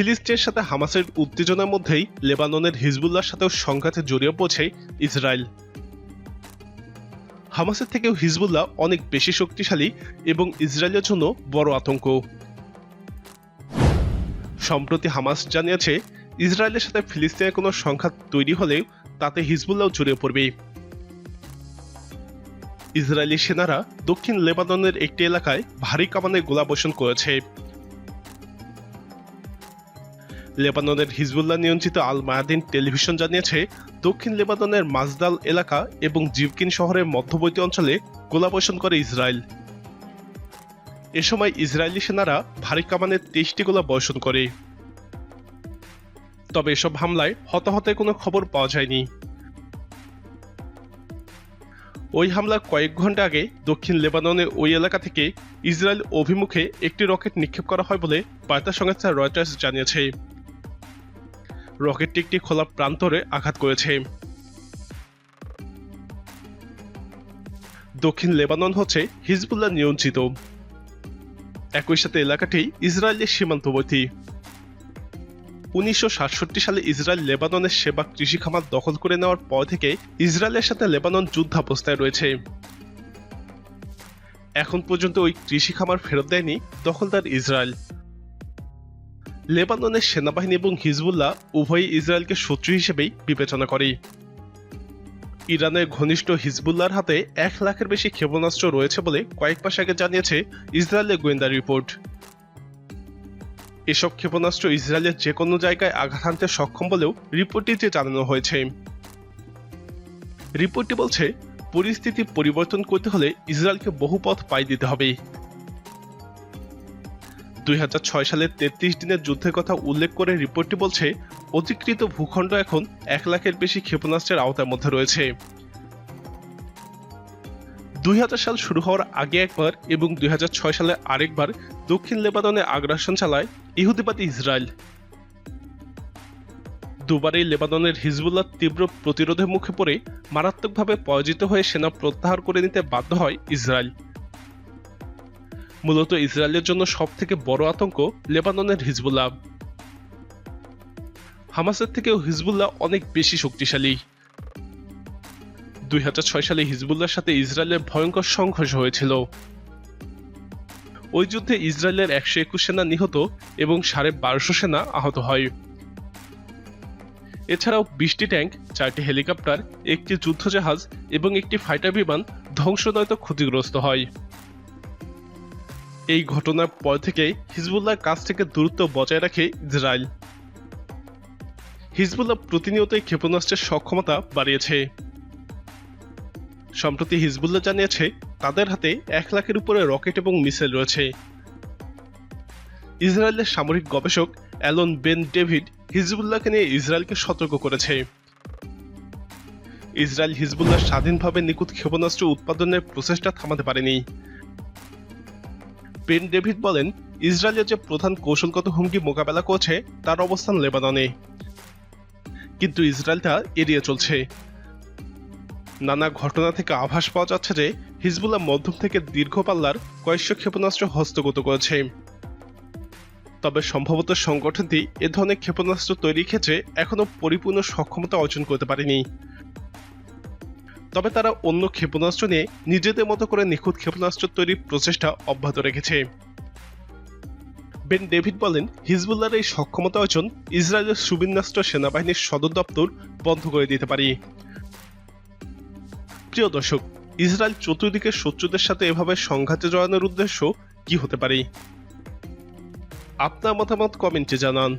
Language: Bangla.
ফিলিস্তিনের সাথে হামাসের উত্তেজনার মধ্যেই লেবাননের হিজবুল্লার সাথেও সংঘাতে জড়িয়ে পড়ছে ইসরায়েল। হামাসের থেকেও হিজবুল্লাহ অনেক বেশি শক্তিশালী এবং ইসরায়েলের জন্য বড় আতঙ্ক। সম্প্রতি হামাস জানিয়েছে, ইসরায়েলের সাথে ফিলিস্তিনের কোনো সংঘাত তৈরি হলেও তাতে হিজবুল্লাহ জড়িয়ে পড়বে। ইসরায়েলি সেনারা দক্ষিণ লেবাননের একটি এলাকায় ভারী কামানে গোলাবর্ষণ করেছে। লেবাননের হিজবুল্লাহ নিয়ন্ত্রিত আল মায়াদিন টেলিভিশন জানিয়েছে, দক্ষিণ লেবাননের মাজদাল এলাকা এবং জিবকিন শহরের মধ্যবর্তী অঞ্চলে গোলাবর্ষণ করে ইসরায়েল। এ সময় ইসরায়েলি সেনারা ভারী কামানের তেইশটি গোলা বর্ষণ করে। তবে এসব হামলায় হতাহতের কোনো খবর পাওয়া যায়নি। ওই হামলার কয়েক ঘণ্টা আগে দক্ষিণ লেবাননের ওই এলাকা থেকে ইসরায়েল অভিমুখে একটি রকেট নিক্ষেপ করা হয় বলে বার্তা সংস্থা রয়টার্স জানিয়েছে। রকেটটি একটি খোলা প্রান্তরে আঘাত করেছে। দক্ষিণ লেবানন হচ্ছে হিজবুল্লাহ নিয়ন্ত্রিত। একই সাথে এলাকাটি ইসরায়েলের সীমান্তবর্তী। উনিশশো সাতষট্টি সালে ইসরায়েল লেবাননের সেবা কৃষি খামার দখল করে নেওয়ার পর থেকে ইসরায়েলের সাথে লেবানন যুদ্ধাবস্থায় রয়েছে। এখন পর্যন্ত ওই কৃষি খামার ফেরত দেয়নি দখলদার ইসরায়েল। লেবাননের সেনাবাহিনী এবং হিজবুল্লাহ উভয়ই ইসরায়েলকে শত্রু হিসেবেই বিবেচনা করে। ইরানের ঘনিষ্ঠ হিজবুল্লার হাতে এক লাখের বেশি ক্ষেপণাস্ত্র রয়েছে বলে কয়েক মাস আগে জানিয়েছে ইসরায়েলের গোয়েন্দা রিপোর্ট। এসব ক্ষেপণাস্ত্র ইসরায়েলের যে কোনো জায়গায় আঘাত হানতে সক্ষম বলেও রিপোর্টটিতে জানানো হয়েছে। রিপোর্টটি বলছে, পরিস্থিতি পরিবর্তন করতে হলে ইসরায়েলকে বহু পথ পাই দিতে হবে। দুই হাজার ছয় সালের তেত্রিশ দিনের যুদ্ধের কথা উল্লেখ করে রিপোর্টটি বলছে, অধিকৃত ভূখণ্ড এখন এক লাখের বেশি ক্ষেপণাস্ত্রের আওতার মধ্যে রয়েছে। দুই হাজার সাল শুরু হওয়ার আগে একবার এবং দুই হাজার ছয় সালে আরেকবার দক্ষিণ লেবাননে আগ্রাসন চালায় ইহুদিবাদী ইসরায়েল। দুবারই লেবাননের হিজবুল্লাহ তীব্র প্রতিরোধের মুখে পড়ে মারাত্মকভাবে পরাজিত হয়ে সেনা প্রত্যাহার করে নিতে বাধ্য হয় ইসরায়েল। মূলত ইসরায়েলের জন্য সব থেকে বড় আতঙ্ক লেবাননের হিজবুল্লাহ। হামাসের থেকেও হিজবুল্লাহ অনেক বেশি শক্তিশালী। দুই হাজার ছয় সালে হিজবুল্লাহর সাথে ইসরায়েলের ভয়ঙ্কর সংঘর্ষ হয়েছিল। ওই যুদ্ধে ইসরায়েলের একশো একুশ সেনা নিহত এবং সাড়ে বারোশো সেনা আহত হয়। এছাড়াও বিশটি ট্যাঙ্ক, চারটি হেলিকপ্টার, একটি যুদ্ধজাহাজ এবং একটি ফাইটার বিমান ধ্বংসদায়িত ক্ষতিগ্রস্ত হয়। এই ঘটনার পর থেকে হিজবুল্লাহর কাছ থেকে দূরত্ব বজায় রাখে ইসরায়েল। হিজবুল্লাহ প্রতিনিয়তই ক্ষেপণাস্ত্রের সক্ষমতা বাড়িয়েছে। সম্প্রতি হিজবুল্লাহ জানিয়েছে, তাদের হাতে এক লাখের উপরে রকেট এবং মিসাইল রয়েছে। ইসরায়েলের সামরিক গবেষক অ্যালন বেন ডেভিড হিজবুল্লাহকে নিয়ে ইসরায়েলকে সতর্ক করেছে। ইসরায়েল হিজবুল্লাহ স্বাধীনভাবে নিখুঁত ক্ষেপণাস্ত্র উৎপাদনের প্রচেষ্টা থামাতে পারেনি। বেন ডেভিড বলেন, ইসরায়েলের যে প্রধান কৌশলগত হুমকি মোকাবেলা করছে, তার অবস্থান লেবাননে। কিন্তু ইসরায়েল তা এড়িয়ে চলছে। নানা ঘটনা থেকে আভাস পাওয়া যাচ্ছে যে, হিজবুল্লাহ মধ্যম থেকে দীর্ঘ পাল্লার কয়েকশো ক্ষেপণাস্ত্র হস্তগত করেছে। তবে সম্ভবত সংগঠনটি এ ধরনের ক্ষেপণাস্ত্র তৈরির ক্ষেত্রে এখনও পরিপূর্ণ সক্ষমতা অর্জন করতে পারেনি। তবে তারা অন্য ক্ষেপণাস্ত্র নিয়ে নিজেদের মতো করে নিখুঁত ক্ষেপণাস্ত্র তৈরির প্রচেষ্টা অব্যাহত রেখেছে। বেন ডেভিড বলেন, হিজবুল্লাহর এই সক্ষমতা অর্জন ইসরায়েলের সুবিন্যাস্ত সেনাবাহিনীর সদর দপ্তর বন্ধ করে দিতে পারি। প্রিয় দর্শক, ইসরায়েল চতুর্দিকে শত্রুদের সাথে এভাবে সংঘাতে জড়ানোর উদ্দেশ্য কি হতে পারে? আপনার মতামত কমেন্টে জানান।